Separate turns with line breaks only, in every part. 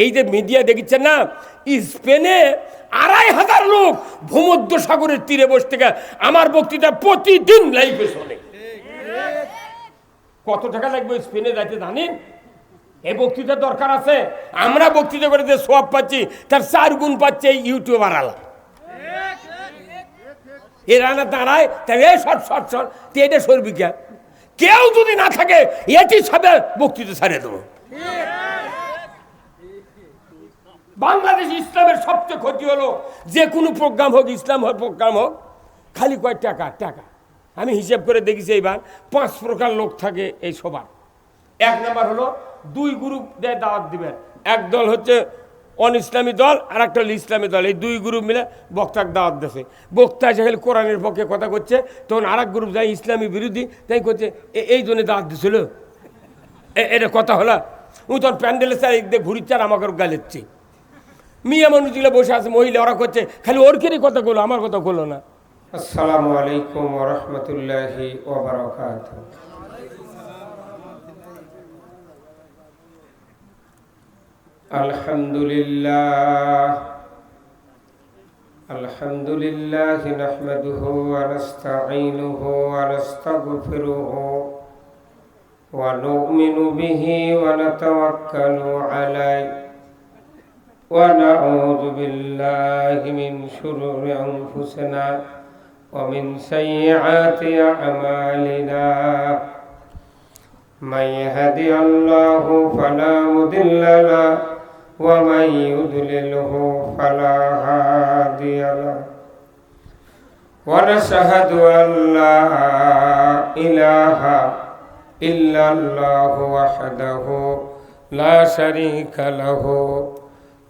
এই যে মিডিয়া দেখছেন না স্পেনে আড়াই হাজার লোক ভূমধ্য সাগরের তীরে বসে থেকে আমার বক্তৃতা প্রতিদিন লাইভে শোনে। কত টাকা লাগবে স্পেনে যাইতে জানেন? এই বক্তৃতার দরকার আছে। আমরা বক্তৃতা করে যে সব পাচ্ছি, তার চার গুণ পাচ্ছে এই ইউটিউবার আলা এরা না দাঁড়ায় তাহলে শর্ট শর্ট শর্ট এটা সরবি কে কেউ যদি না থাকে, এটি সবে বক্তৃতা ছাড়িয়ে দেবো। বাংলাদেশ ইসলামের সবচেয়ে ক্ষতি হলো যে কোনো প্রোগ্রাম হোক, ইসলাম হোক, প্রোগ্রাম হোক, খালি কয় টাকা টাকা। আমি হিসেব করে দেখেছি এইবার, পাঁচ প্রকার লোক থাকে এই সবার। এক নাম্বার হলো দুই গ্রুপ দিয়ে দাওয়াত দিবেন। এক দল হচ্ছে অন ইসলামী দল আর একটা হলো ইসলামী দল। এই দুই গ্রুপ মিলে বক্তার দাওয়াত দেশে বক্তা যেখানে কোরআনের পক্ষে কথা করছে তখন আর এক গ্রুপ যায় ইসলামী বিরোধী, তাই করছে "এ- এই জন্য দাওয়াত দিছিল? এটা কথা হলো ও তখন প্যান্ডেলের স্যার এক দিয়ে ঘুরিচ্ছে আর আমাকে গালেচ্ছে। মিয়া মানুষগুলো বসে আছে মহিলা ওরা করছে খালি ওর কেরই কথা বলো আমার কথা বলো না
আসসালামু আলাইকুম ওরহমতুল্লাহি ওবরাকাত আলহামদুলিল্লাহ الحمد لله نحمده ونستعينه ونستغفره ونؤمن به ونتوكل عليه ونعوذ بالله من شرور أنفسنا ومن سيئات أعمالنا. من يهدي الله فلا مضل له ومن يضلله فلا هادي له. ونشهد أن لا إله إلا الله وحده لا شريك له.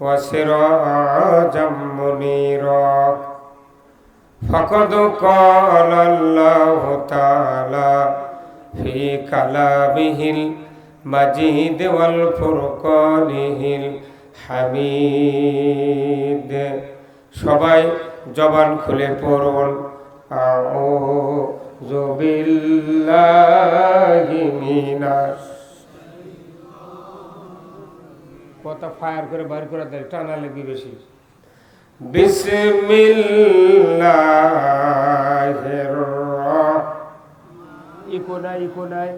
وسراجا منيرا فقد قال الله تعالى في كلامه المجيد والفرقانه الحميد সবাই জবান খুলে পড়ুন আউযু বিল্লাহি মিনাশ কথা ফায়ার করে বাইর করে দেয় টানা লাগবে বেশি। ইকো নাই ইকো নাই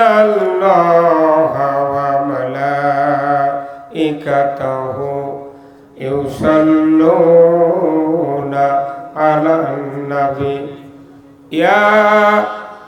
ইন্নাল্লাহা ওয়া মালাইকাতাহু ইয়া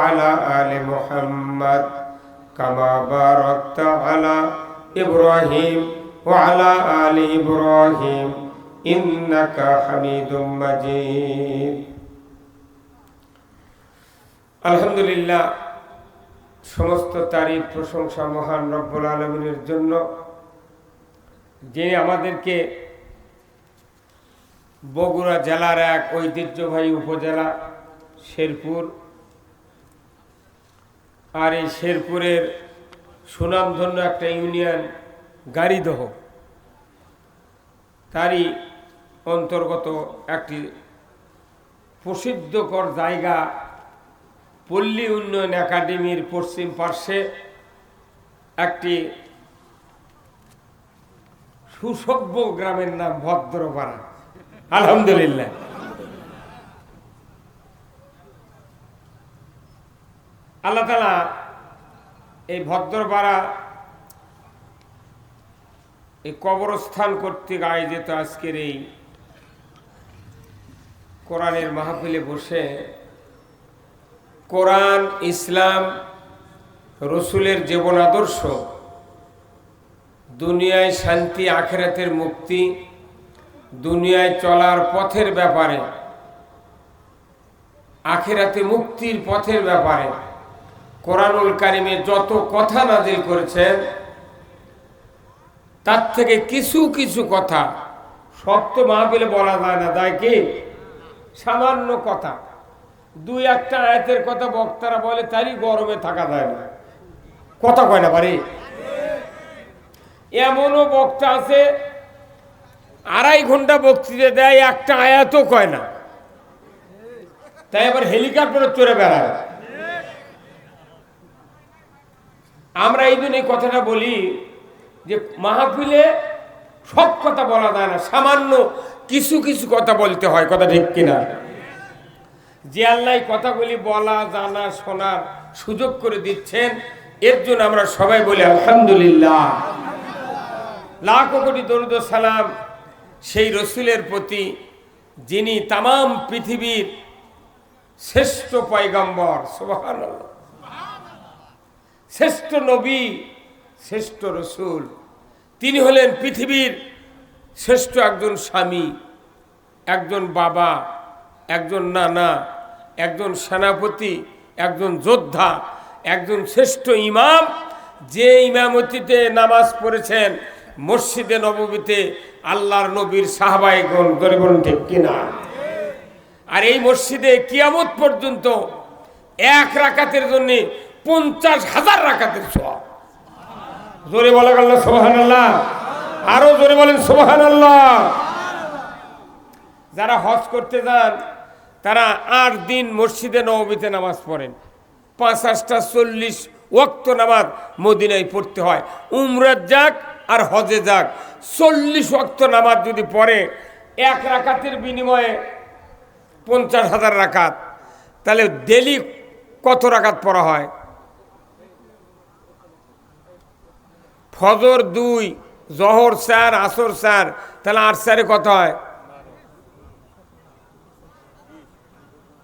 আলা আলা আলা আলহামদুলিল্লাহ সমস্ত তারিফ প্রশংসা মহান রব্বুল আলমিনের জন্য যিনি আমাদেরকে বগুড়া জেলার এক ঐতিহ্যবাহী উপজেলা, শেরপুর, আর এই শেরপুরের সুনামধন্য একটা ইউনিয়ন গাড়িদহ। তারই অন্তর্গত একটি প্রসিদ্ধকর জায়গা পল্লী উন্নয়ন একাডেমির পশ্চিম পার্শ্বে একটি সুসভ্য গ্রামের নাম ভদ্রপাড়া। আলহামদুলিল্লাহ।
আল্লাহ তালা এই ভদ্রপাড়া এই কবরস্থান কর্তৃক আয়োজিত আজকের এই কোরআনের মাহফিলে বসে কোরআন, ইসলাম, রসুলের জীবন আদর্শ দুনিয়ায় শান্তি, আখেরাতের মুক্তি, দুনিয়ায় চলার পথের ব্যাপারে, আখেরাতে মুক্তির পথের ব্যাপারে কোরআনুল কারিমে যত কথা নাজিল করেছেন, তার থেকে কিছু কিছু কথা সব তো মাহফিলে বলা যায় না, তাই কি? সামান্য কথা। দুই একটা আয়াতের কথা বক্তারা বলে, তারই গরমে থাকা যায় না। কথা কয় না বাড়ি? এমনও বক্তা আছে, আড়াই ঘণ্টা বক্তৃতা দেয়, একটা আয়াতও কয় না। তাই আবার হেলিকপ্টারে চড়ে বেড়ায়। আমরা এই জন্য এই কথাটা বলি যে মাহফিলে সব কথা বলা যায় না, সামান্য কিছু কিছু কথা বলতে হয়, কথা ঠিক কিনা। যে আল্লাহ কথাগুলি বলা, জানা, শোনার সুযোগ করে দিচ্ছেন, এর জন্য আমরা সবাই বলি আলহামদুলিল্লাহ। লাখ কোটি দরুদ সালাম সেই রসুলের প্রতি যিনি তামাম পৃথিবীর শ্রেষ্ঠ পয়গম্বর, সুবহানাল্লাহ। শ্রেষ্ঠ নবী, শ্রেষ্ঠ রসুল। তিনি হলেন পৃথিবীর শ্রেষ্ঠ একজন স্বামী, একজন বাবা, একজন নানা, একজন সেনাপতি, একজন যোদ্ধা, একজন শ্রেষ্ঠ ইমাম। যে ইমামতিতে নামাজ পড়েছেন মসজিদে নবমীতে আল্লাহর নবীর সাহাবাইগণ গরিবন ঠিক কিনা? আর এই মসজিদে কিয়ামত পর্যন্ত এক রাকাতের জন্য পঞ্চাশ হাজার রাকাতের সব জোরে বলা গেল সোহান আল্লাহ আরও জোরে বলেন সোহান আল্লাহ যারা হজ করতে যান, তারা আট দিন মসজিদে নবমীতে নামাজ পড়েন। পাঁচাশটা চল্লিশ ওক্ত নামাজ মদিনায় পড়তে হয়। উমরাত যাক আর হজে যাক। চল্লিশ অক্ত নামাজ যদি পড়ে, এক রাকাতের বিনিময়ে পঞ্চাশ হাজার রাকাত। তাহলে ডেলি কত রাকাত পড়া হয়? ফজর দুই, জহর চার, আসর চার, তাহলে আট চারে কত হয়?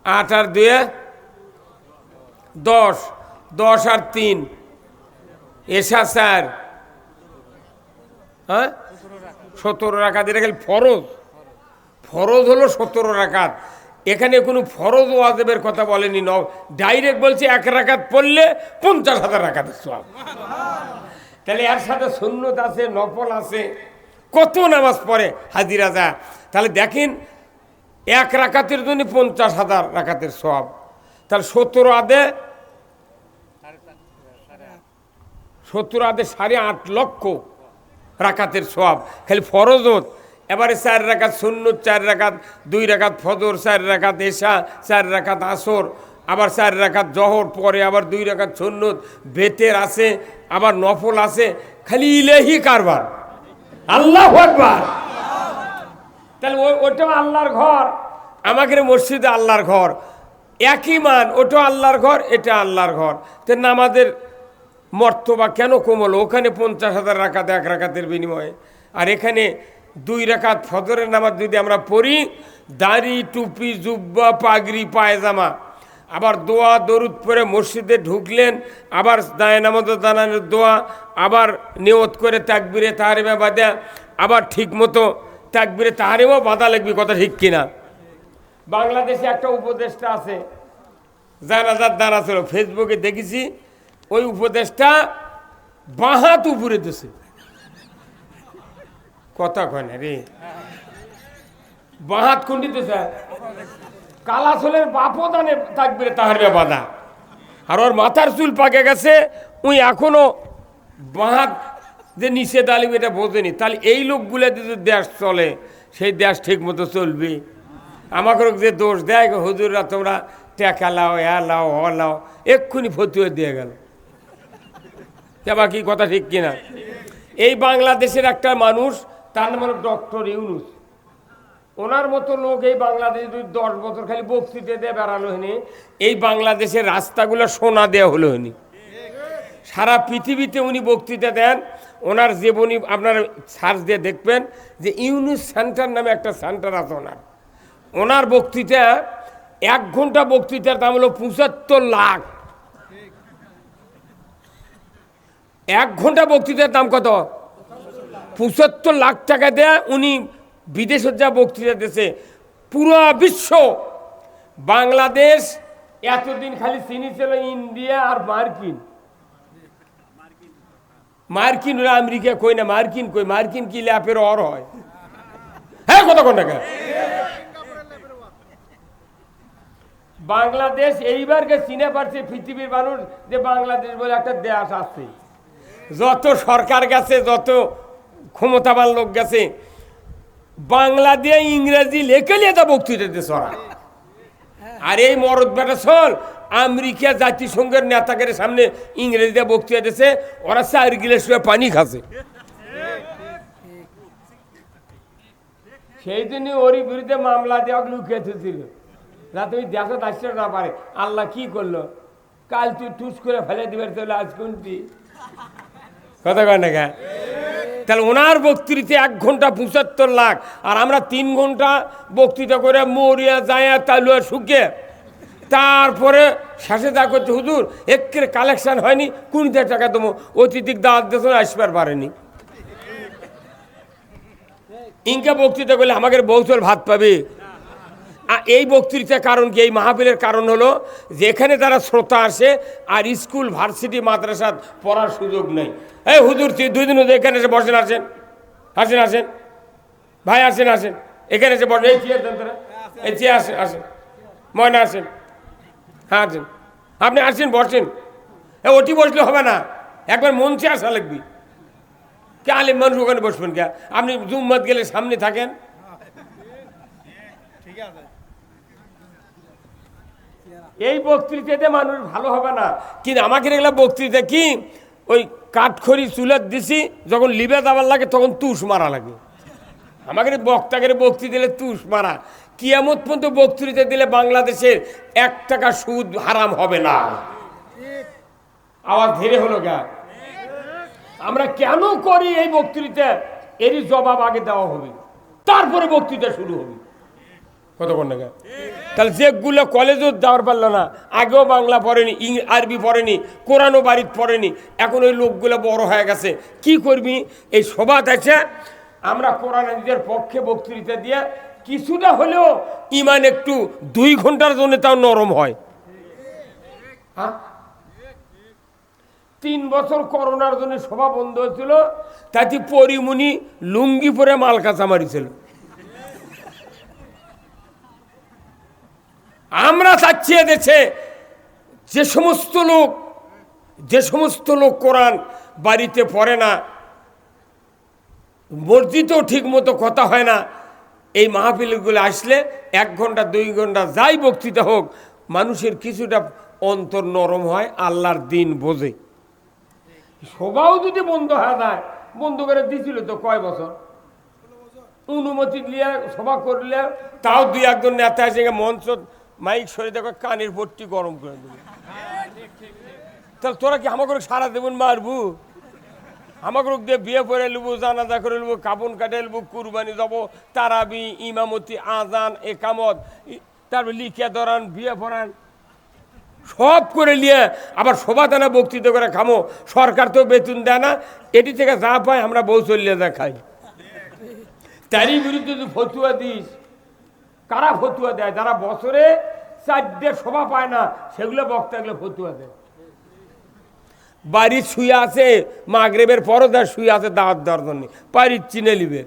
আট আর দুয়ে দশ। দশ আর তিন এসা চার হ্যাঁ? সতেরো রাখাত এটা খালি ফরজ। ফরজ হলো সতেরো রাখাত এখানে কোনো ফরজ ওয়াজেবের কথা বলেনি ন ডাইরেক্ট বলছে এক রাখাত পড়লে পঞ্চাশ হাজার রাখাতের সব তাহলে এর সাথে সুন্নত আছে, নফল আছে, কত নামাজ পড়ে হাজিরা যা তাহলে দেখেন, এক রাকাতের জন্য পঞ্চাশ হাজার রাকাতের সব তাহলে সত্তর আদে সত্তর আদে সাড়ে আট লক্ষ। রাকাতের সব খালি ফরজত এবারে চার রাকাত শূন্য চার রাকাত দুই রাকাত ফজর, চার রাকাত এশা, চার রাকাত আসর, আবার চার রাকাত জহর, পরে আবার দুই রাকাত সুন্নত। বেতের আছে, আবার নফল আছে, খালি ইলেহি কারবার। আল্লাহ আকবার। তাহলে ওটাও আল্লাহর ঘর। আমাকে মসজিদে আল্লাহর ঘর। একই মান ওটা আল্লাহর ঘর, এটা আল্লাহর ঘর। তো নামাজের মর্তবা কেন কমল? ওখানে পঞ্চাশ হাজার রাকাত, এক রাকাতের বিনিময়ে। আর এখানে দুই রাকাত ফজরের নামাজ যদি আমরা পড়ি, দাড়ি, টুপি, জুব্বা, পাগড়ি, পায়জামা, আবার দোয়া, দরুদ পরে মসজিদে ঢুকলেন, আবার দায়নামত দানানোর দোয়া, আবার নিয়ত করে তাকবিরে তাহারিমা বাদা আবার ঠিক মতো তাকবিরে তাহারিমাও বাঁধা লাগবে, কথা ঠিক কিনা? বাংলাদেশে একটা উপদেশটা আছে, জানাজার দ্বারা ছিল ফেসবুকে দেখেছি ওই উপদেশটা বাহাত উপরে দেশে কথা কয় না রে। বাহাত কুন্ডিতে স্যার কালাসলের বাপও দানে থাকবে তাহার বাধা। আর ওর মাথার চুল পাকে গেছে, উই এখনও বাহাত যে নিষেধ আলিম এটা বোঝেনি। তাহলে এই লোকগুলো যদি দেশ চলে, সেই দেশ ঠিক মতো চলবে। আমাকে যে দোষ দেয়, হুজুররা তোমরা টেকা লাও হ্যাঁ লাও হ লাও, এক্ষুনি ফতুয়ে দিয়ে গেল। বা কি কথা ঠিক কিনা? এই বাংলাদেশের একটা মানুষ, তার নাম হলো ডক্টর ইউনুস। ওনার মতো লোক এই বাংলাদেশে যদি দশ বছর খালি বক্তৃতা দিয়ে বেড়ালো হয়নি এই বাংলাদেশের রাস্তাগুলো সোনা দেওয়া হলো হয়নি সারা পৃথিবীতে উনি বক্তৃতা দেন, ওনার জীবনী আপনারা সার্চ দিয়ে দেখবেন যে ইউনুস সেন্টার নামে একটা সেন্টার আছে ওনার। ওনার বক্তৃতা, এক ঘণ্টা বক্তৃতার দাম হলো পঁচাত্তর লাখ। এক ঘণ্টা বক্তৃতার দাম কত? পঁচাত্তর লাখ টাকা দেয় উনি বিদেশের যা বক্তৃতা দিয়েছে পুরো বিশ্ব। বাংলাদেশ এতদিন খালি চিনি ছিল, ইন্ডিয়া আর মার্কিন। মার্কিন ওরা আমেরিকা কই না, মার্কিন কই? মার্কিন কি ল্যাপের অর হয়? হ্যাঁ কত কোন টাকা বাংলাদেশ এইবারকে চিনে পারছে পৃথিবীর মানুষ যে বাংলাদেশ বলে একটা দেশ আছে। যত সরকার গেছে, যত ক্ষমতাবান লোক গেছে, বাংলা দিয়ে ইংরেজি লেখে তা বক্তৃতা দিয়েছে ওরা। আর এই মরদ বেটা আমেরিকা জাতিসংঘের নেতাদের সামনে ইংরেজিতে বক্তৃতা দিয়েছে ওরা চার গিলাস করে পানি খাচ্ছে। সেই জন্য ওরই বিরুদ্ধে মামলা দেওয়া লুকিয়ে ছিল রাতে ওই দেশে আসতে না পারে। আল্লাহ কি করল? কাল তুই টুস করে ফেলে দিবে, তাহলে আজ কোনটি? কথা কয় না কে? তাহলে ওনার বক্তৃতা এক ঘণ্টা পঁচাত্তর লাখ, আর আমরা তিন ঘণ্টা বক্তৃতা করে মরিয়া যায় তালুয়া শুকে তারপরে শেষে দা করছে, হুজুর, একের কালেকশন হয়নি কুড়িতে টাকা দেবো। অতিথিক দাওয়াত দেশন আসবার পারেনি। ইনকা বক্তৃতা করলে আমাদের বৌচল ভাত পাবে। এই বক্তৃতার কারণ কি? এই মাহফিলের কারণ হলো যেখানে তারা শ্রোতা আসে আর স্কুল, ভার্সিটি মাদ্রাসা পড়ার সুযোগ নেই। এই হুজুর দুই দিন এখানে এসে বসেন, আসেন। আসেন আসেন। ভাই, আসেন আসেন। এখানে এসে বসেন। এই চেয়ার দেন তারা। এই চেয়ার আসেন আসেন। ময়না, আসেন। হ্যাঁ আসেন। আপনি আসেন, বসেন। এ, ওটি বসলে হবে না। একবার মঞ্চে আসা লাগবে। কে আলিম মানুষ ওখানে বসবেন কে? আপনি জুম্মত গেলে সামনে থাকেন। এই বক্তৃতাতে মানুষ ভালো হবে না। কিন্তু আমাকে এগুলো বক্তৃতা কি? ওই কাঠখড়ি চুলের দিছি, যখন লিবে দাবার লাগে তখন তুষ মারা লাগে। আমাকে বক্তাকে বক্তৃতা দিলে তুষ মারা। কিয়ামত পর্যন্ত বক্তৃতা দিলে বাংলাদেশের এক টাকা সুদ হারাম হবে না। আওয়াজ ধীরে হলো গা। আমরা কেন করি এই বক্তৃতা? এরই জবাব আগে দেওয়া হবে। তারপরে বক্তৃতা শুরু হবে। কতক্ষণ টাকা তাহলে যেগুলো কলেজও যাওয়ার পারল না, আগেও বাংলা পড়েনি আরবি পড়েনি, কোরআনও বাড়িতে পড়েনি, এখন ওই লোকগুলো বড় হয়ে গেছে। কি করবি? এই সবাত আছে আমরা কোরআন নিজের পক্ষে বক্তৃতা দিয়ে কিছুটা হলেও ইমান একটু দুই ঘণ্টার জন্য তাও নরম হয়। হ্যাঁ? তিন বছর করোনার জন্য সভা বন্ধ হয়েছিল, তাতে পরিমণি লুঙ্গি পরে মাল কাঁচা মারিছিল। আমরা চাচ্ছি দেশে যে সমস্ত লোক, যে সমস্ত লোক কোরআন বাড়িতে পড়ে না, মসজিদেও ঠিক মতো কথা হয় না, এই মাহফিলগুলো আসলে এক ঘণ্টা, দুই ঘণ্টা যাই বক্তৃতা হোক, মানুষের কিছুটা অন্তর নরম হয়, আল্লাহর দিন বোঝে। সবাও যদি বন্ধ হয়ে যায়, বন্ধ করে দিছিল তো কয় বছর? অনুমতি দিয়ে সভা করলে, তাও দুই একজন নেতা এসে মঞ্চ মাইক সরে দেখো, কানের ভর্তি গরম করে দেবে। তাহলে তোরা কি আমাকে সারা দেবেন মারবু? আমাকে দিয়ে বিয়ে করে নেব জানাজা করে নেব কাপন কাটে নেব কুরবানি যাব তারাবি, ইমামতি, আজান, একামত তারপর লিখিয়া ধরান, বিয়ে পড়ান। সব করে নিয়ে আবার সবাদানা বক্তৃতা করে খামো। সরকার তো বেতন দেয় না, এটি থেকে যা পায় আমরা বউ চলিয়ে যা খাই। তারই বিরুদ্ধে তুই ফতুয়া দিস কারা ফতুয়া দেয়? যারা বছরে চারটে শোভা পায় না, সেগুলো বক্তাগুলো ফতুয়া দেয়। বাড়ির শুয়ে আছে, মাগরেবের পরও তার শুয়ে আছে, দাওয়াত দেওয়ার জন্য। বাড়ির চিনে নিবে।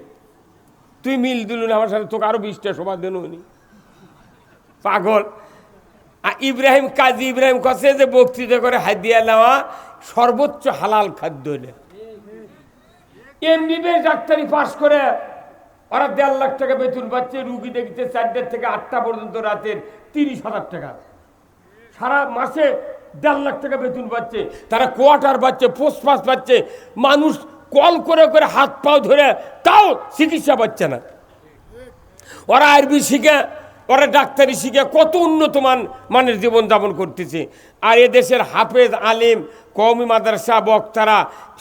তুই মিল দিলু না, আমার সাথে তোকে আরও বিশটা শোভা দেন পাগল। আর ইব্রাহিম, কাজী ইব্রাহিম কাছে যে বক্তৃতা করে হাদিয়া নেওয়া সর্বোচ্চ হালাল খাদ্য এমবিবিএস ডাক্তারি পাশ করে ওরা দেড় লাখ টাকা বেতন পাচ্ছে, রুগী দেখছে চারটের থেকে আটটা পর্যন্ত রাতের তিরিশ হাজার টাকা। সারা মাসে দেড় লাখ টাকা বেতন পাচ্ছে, তারা কোয়ার্টার পাচ্ছে, পোস্ট পাস পাচ্ছে, মানুষ কল করে করে হাত পাও ধরে তাও চিকিৎসা পাচ্ছে না। ওরা আরবি শিখে, ওরা ডাক্তারি শিখে কত উন্নত মান, মানের জীবনযাপন করতেছে। আর এ দেশের হাফেজ, আলিম, কওমি মাদ্রাসা, বক্তারা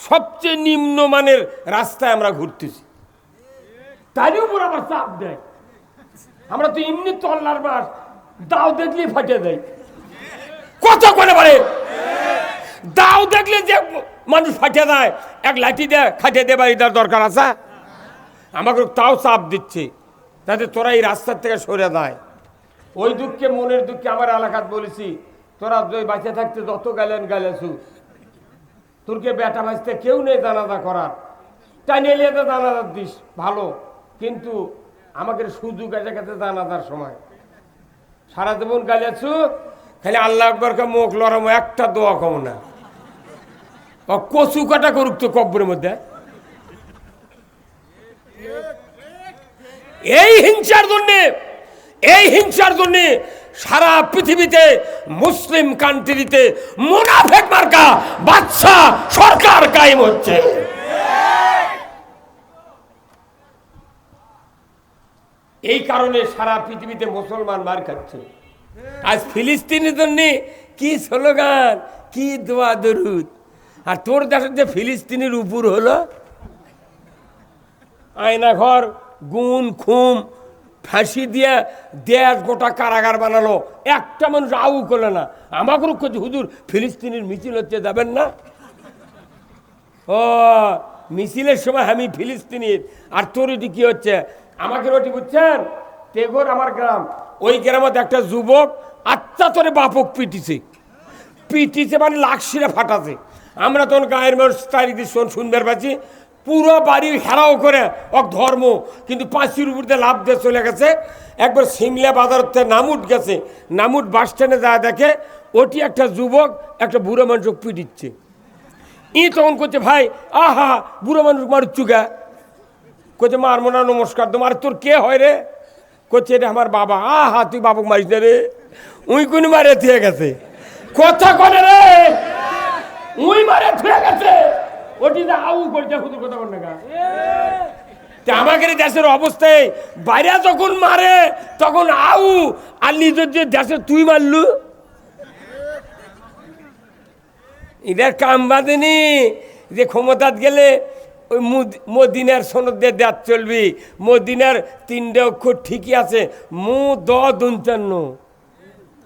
সবচেয়ে নিম্নমানের রাস্তায় আমরা ঘুরতেছি। তারই উপর আবার চাপ দেয়। আমরা তো এমনি তো আল্লাহর মাস দাও দেখলেই ফাটে দেয়। কত করে পারে দাও দেখলে যে মানুষ ফাটে দেয়, এক লাঠি দেয় খাটে দেয় বাড়ি দেওয়ার দরকার আছে? আমাকে তাও চাপ দিচ্ছে তাতে তোরা এই রাস্তার থেকে সরে দেয় ওই দুঃখে, মনের দুঃখে আমার এলাকাত বলেছি, তোরা ওই বাঁচে থাকতে যত গেলেন গেলেছু। তোরকে বেটা ভাজতে কেউ নেই জানাজা করার। তাই নিয়ে তো জানাজার দিস, ভালো। কিন্তু আমাকে সুযোগ আছে কাছে জানাজার সময়। সারা জীবন গালিয়াছু খালি আল্লাহ আকবরকে মুখ লড়াম একটা দোয়া কম না। কচু কাটা করুক তো কব্বরের মধ্যে। এই হিংসার জন্যে, এই হিংসার জন্যে সারা পৃথিবীতে, মুসলিম কান্ট্রিতে মুনাফেক মার্কা বাচ্চা সরকার কায়েম হচ্ছে। এই কারণে সারা পৃথিবীতে মুসলমান মার খাচ্ছে। আজ ফিলিস্তিনের জন্য কি স্লোগান, কি দোয়া দরুদ। আর তোর দেশের যে ফিলিস্তিনির উপর হলো আয়না ঘর গুণ, খুম, ফাঁসি দিয়ে দেশ গোটা কারাগার বানালো। একটা মানুষ আউ করল না। আমাকে করছে হুজুর, ফিলিস্তিনির মিছিল হচ্ছে, যাবেন না? ও, মিছিলের সময় আমি ফিলিস্তিনির। আর তোর এটি কি হচ্ছে? আমাকে রটি বুঝছেন? তেঘর আমার গ্রাম। ওই গ্রামত একটা যুবক আত্মা তোরে বাপক পিটিছে। পিটিছে মানে লাকশিরে ফাটাছে। আমরা তখন গায়ের মানুষ চারিদিক সুন্দর পাচ্ছি পুরো বাড়ি হেরাও করে এক ধর্ম। কিন্তু পাঁচির উপর দিয়ে লাভ দিয়ে চলে গেছে। একবার সিমলা বাজার থেকে নামুট গেছে। নামুট বাস স্ট্যান্ডে যা দেখে ওটি একটা যুবক একটা বুড়ো মানুষ পিটিচ্ছে। ই তখন করছে, ভাই, আহা, বুড়ো মানুষ মারুচ্ছু গা করছে মার মোনা নমস্কার তোমার তোর কে হয় রে? করছে এটা আমার বাবা। আহা, তুই বাবুক মারিস না রে। উই কোন মারে থুয়ে গেছে। কথা করে রে? উই মারে থুয়ে গেছে। ওটি যে আউ করছে হুদুর কথা বল না এই দেশের অবস্থায় বাইরে যখন মারে, তখন আউ আর নিজের যে দেশে তুই মারলু? এদের কাম বাঁধেনি। যে ক্ষমতাত গেলে ওই মুদ- মদিনার সনদ দিয়ে দেয়াত চলবি। মদিনার তিনটে অক্ষর ঠিকই আছে। মু, দ দুঞ্চান্ন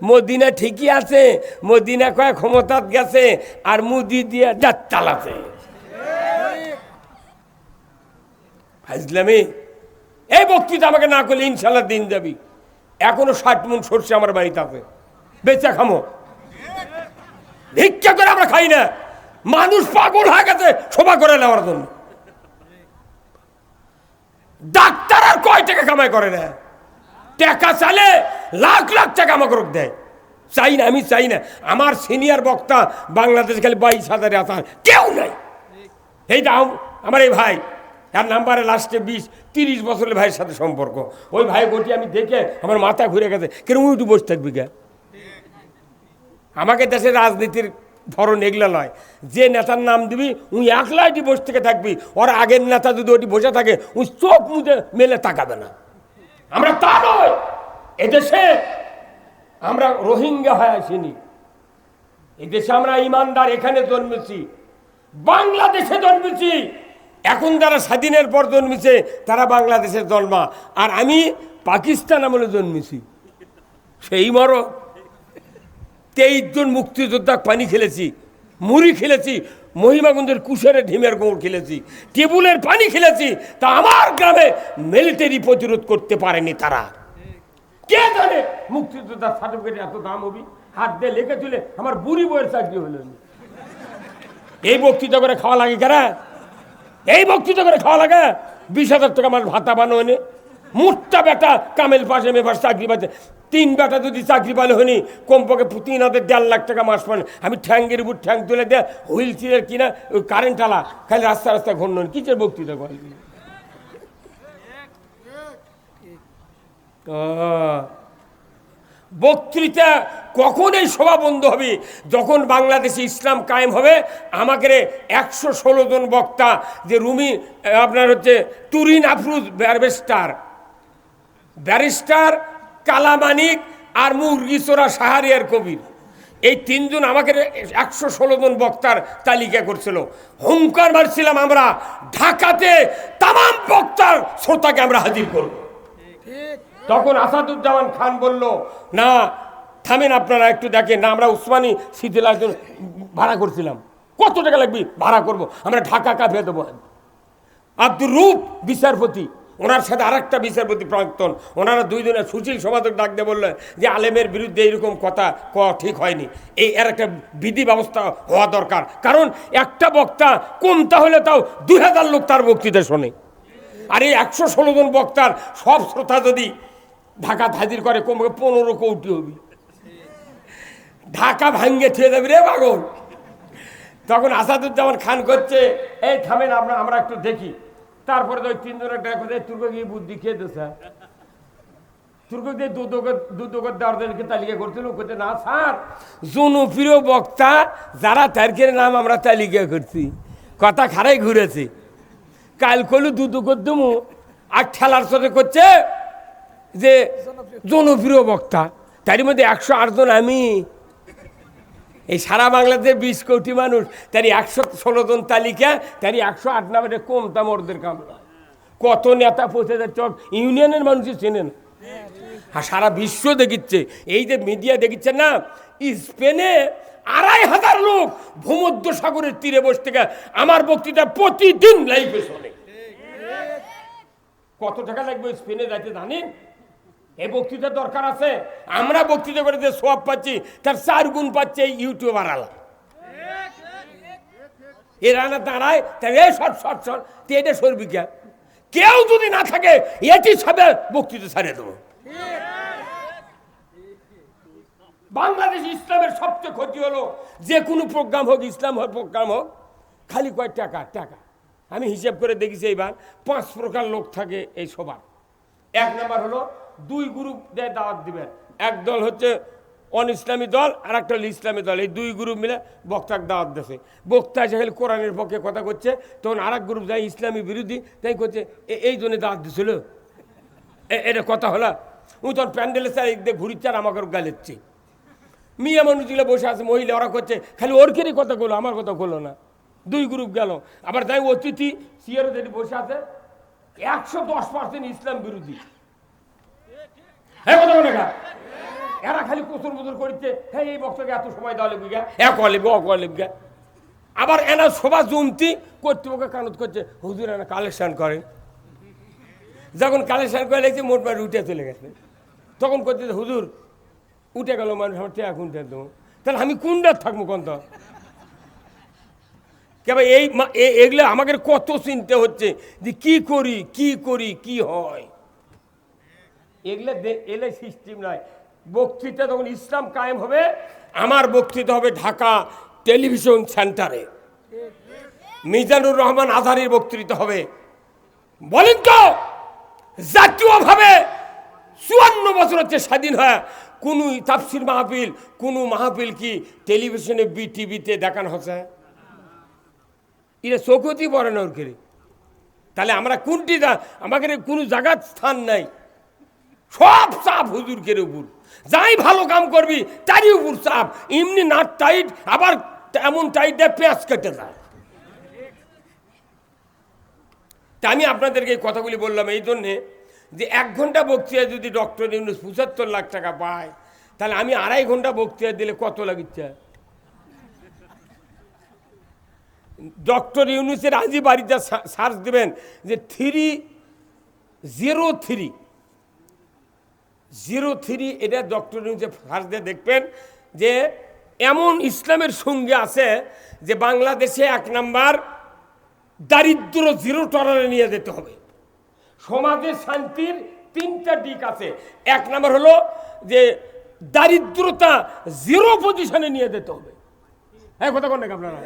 মদিনা ঠিকই আছে, মদিনা কয় ক্ষমতাত গেছে, আর মুদি দিয়ে দাঁত চালাছে হাজলামি এই বক্তৃতা আমাকে না করলে ইনশাল্লাহ দিন যাবি। এখনও ষাট মন সরষে আমার বাড়িতে আছে। বেচা খামো। ভিক্ষা করে আমরা খাই না। মানুষ পাগল হয়ে গেছে সভা করে নেওয়ার জন্য। ডাক্তার আর কয় টাকা কামাই করে না? টাকা চালে লাখ লাখ টাকা আমাকে রোগ দেয়। চাই না, আমি চাই না। আমার সিনিয়র বক্তা বাংলাদেশ খালি বাইশ হাজারে আসার। কেউ নাই। এই দাও, আমার এই ভাই। তার নাম্বারে লাস্টে বিশ, তিরিশ বছরের ভাইয়ের সাথে সম্পর্ক। ওই ভাই গোটি আমি দেখে আমার মাথা ঘুরে গেছে। কেন একটু বসে থাকবি কে? আমাকে দেশের রাজনীতির ধরন এগুলো নয় যে নেতার নাম দিবি উনি এটি বসে থেকে থাকবি। ওর আগের নেতা যদি ওটি বসে থাকে উনি চোখ মুজে মেলে তাকাবে না। আমরা তা নয় এদেশে আমরা রোহিঙ্গা হয়ে আসিনি। এদেশে আমরা ইমানদার, এখানে জন্মেছি। বাংলাদেশে জন্মেছি। এখন যারা স্বাধীনের পর জন্মেছে, তারা বাংলাদেশের জন্মা। আর আমি পাকিস্তান আমলে জন্মেছি। সেই মরো তেইশ জন মুক্তিযোদ্ধা পানি খেলেছি, মুড়ি খেলেছি মহিমাগঞ্জের কুশারে ঢিমের গোড় খেলেছি, টেবুলের পানি খেলেছি, তা আমার গ্রামে মিলিটারি প্রতিরোধ করতে পারেনি তারা। কে জানে মুক্তিযোদ্ধার সার্টিফিকেট এত দাম হবি? হাত দিয়ে লেখে তুলে আমার বুড়ি বইয়ের চাকরি হলো এই বক্তৃতা করে খাওয়া লাগে কারা এই বক্তৃতা করে খাওয়া লাগে? বিশ হাজার টাকা আমার ভাতা বানো এনে মুটটা বেটা কামেল পাশে মেপাশ চাকরি পাচ্ছে। তিন বেটা যদি চাকরি পালে হনি কমপক্ষে তিন হাজার দেড় লাখ টাকা মাস পান। আমি ঠ্যাঙ্গের উপর ঠ্যাং তুলে দেয় হুইল চেয়ার কিনা কারেন্ট আলা খালি রাস্তা রাস্তা ঘূর্ণন। কিসের বক্তৃতা আহ, বক্তৃতা কখন এই সভা বন্ধ হবে। যখন বাংলাদেশে ইসলাম কায়েম হবে আমাকে একশো ষোলো জন বক্তা যে রুমি আপনার হচ্ছে তুরিন আফরুজ ব্যারবেস্টার ব্যারিস্টার কালামানিক আর মুরগিচোরা সাহারিয়ার কবির। এই তিনজন আমাকে একশো ষোলো জন বক্তার তালিকা করছিল। হুঙ্কার মারছিলাম আমরা। ঢাকাতে তাম বক্তার শ্রোতাকে আমরা হাজির করব। তখন আসাদুজ্জামান খান বলল, না, থামেন আপনারা একটু দেখেন। না, আমরা উসমানী শীতল ভাড়া করছিলাম। কত টাকা লাগবে? ভাড়া করব। আমরা ঢাকা কাঁপিয়ে দেবো। আব্দুর রূপ বিচারপতি ওনার সাথে আর আরেকটা বিচারপতি প্রাক্তন, ওনারা দুইজনের সুশীল সমাজক ডাক দিয়ে বললেন যে আলেমের বিরুদ্ধে এরকম কথা ক, ঠিক হয়নি। এই এর একটা বিধি ব্যবস্থা হওয়া দরকার। কারণ একটা বক্তা কম তাহলে তাও দুই হাজার লোক তার বক্তৃতা শোনে। আর এই একশো ষোলো জন বক্তার সব শ্রোতা যদি ঢাকা হাজির করে কমবে পনেরো কৌটি হবি। ঢাকা ভাঙ্গে থুয়ে যাবি রে পাগল। তখন আসাদুজ্জামান খান করছে, এই থামেন, আমরা আমরা একটু দেখি। তারপরে ওই তিনজনের দেখো যে তুর্ক গিয়ে বুদ্ধি খেয়ে দিচ্ছে তুর্ক দিয়ে দুদকের দেওয়ার জন্য কি তালিকা করছিল? করতে না স্যার জনপ্রিয় বক্তা, যারা তারকের নাম আমরা তালিকা করছি। কথা খারাই ঘুরেছি। কাল কলু দুদকের দমু। আর খেলার সাথে করছে যে জনপ্রিয় বক্তা, তারই মধ্যে একশো আটজন আমি এই সারা বাংলাদেশে বিশ কোটি মানুষ, তারই একশো ষোলো জন তালিকা, তারই একশো আট নামে কম দাম ওদের কামড়া কত নেতা পৌঁছে যাচ্ছে ইউনিয়নের মানুষই চেনে না আর সারা বিশ্ব দেখিচ্ছে, এই যে মিডিয়া দেখিচ্ছে না, স্পেনে আড়াই হাজার লোক ভূমধ্য সাগরের তীরে বসে থেকে আমার বক্তৃতা প্রতিদিন লাইভে শোনে। কত টাকা লাগবে স্পেনে যাইতে জানেন? এই বক্তৃতা দরকার আছে? আমরা বক্তৃতা করে যে সব পাচ্ছি, তার চার গুণ পাচ্ছে ইউটিউবার আলা এরা না দাঁড়ায় তাই এ শট শট শট তুই এটা সরবি কে কেউ যদি না থাকে, এটি সবে বক্তৃতা ছাড়িয়ে দেবো। বাংলাদেশ ইসলামের সবচেয়ে ক্ষতি হলো, যে কোনো প্রোগ্রাম হোক, ইসলাম হোক, প্রোগ্রাম হোক, খালি কয় টাকা টাকা। আমি হিসেব করে দেখেছি এইবার, পাঁচ প্রকার লোক থাকে এই সবার। এক নম্বর হলো দুই গ্রুপ দিয়ে দাওয়াত দিবেন। এক দল হচ্ছে অন ইসলামী দল আর একটা হলো ইসলামী দল। এই দুই গ্রুপ মিলে বক্তার দাওয়াত দেশে বক্তা খালি কোরআনের পক্ষে কথা করছে তখন আর এক গ্রুপ যাই ইসলামী বিরোধী, তাই করছে "এ- এই জন্য দাওয়াত দিছিল। এটা কথা হলো। ও তখন প্যান্ডেলের স্যার এক দিয়ে ঘুরিচ্ছে আর আমাকে গালেচ্ছে মিয়া মানুষগুলো বসে আছে, মহিলা, ওরা করছে, খালি ওর কেরই কথা বলো আমার কথা বলো না। দুই গ্রুপ গেল। আবার তাই অতিথি সিয়ারও যদি বসে আছে, একশো দশ পার্সেন্ট ইসলাম বিরোধী। হ্যাঁ এরা খালি কুসুর মুসুর করছে হ্যাঁ এই বক্তাকে এত সময় দেওয়া লিখবি গা। এক লিখবে অক গা। আবার এনা সভা জমতি কর্তৃপক্ষ কানত করছে, হুজুর এনা কালেকশন করেন যখন কালেকশন করে লেগেছে মোট মার উঠে চলে গেছে। তখন করছে হুজুর, উঠে গেল মানুষ, আমার টেয়া কোনটা দেবো। তাহলে আমি কোনটা থাকব কোন তো কেবা এই এগুলো আমাদের কত চিনতে হচ্ছে যে কি করি কি করি, কি হয়? এগুলো এলে সিস্টেম নয়। বক্তৃতা তখন ইসলাম কায়েম হবে, আমার বক্তৃতা হবে ঢাকা টেলিভিশন সেন্টারে। মিজানুর রহমান আধারের বক্তৃতা হবে। বলেন তো, জাতীয়ভাবে চুয়ান্ন বছর হচ্ছে স্বাধীন হয় কোনো তাফসির মাহফিল, কোনো মাহফিল কি টেলিভিশনে বি টিভিতে দেখানো হচ্ছে? এরা চৌকতি পড়ে না ওর তাহলে আমরা কোনটি আমাদের কোনো জায়গার স্থান নাই। সব চাপ হুজুরকের উপর। যাই ভালো কাম করবি, তারই উপর চাপ। এমনি নাট টাইট আবার এমন টাইট দেয় পেঁয়াজ কেটে যায় তা আমি আপনাদেরকে এই কথাগুলি বললাম এই জন্যে যে এক ঘণ্টা বক্তৃতা যদি ডক্টর ইউনুস পঁচাত্তর লাখ টাকা পায়, তাহলে আমি আড়াই ঘণ্টা বক্তৃতা দিলে কত লাগিচ্ছে? ডক্টর ইউনুসের আজই বাড়িতে সার্চ দেবেন যে three zero three zero three, এটা ডক্টর নিউজে দিয়ে দেখবেন যে এমন ইসলামের সঙ্গে আছে যে বাংলাদেশে এক নাম্বার দারিদ্র জিরো টলারে নিয়ে যেতে হবে। সমাজে শান্তির তিনটা দিক আছে। এক নম্বর হলো যে দারিদ্রতা জিরো পজিশনে নিয়ে যেতে হবে। হ্যাঁ কথা কোন আপনারা।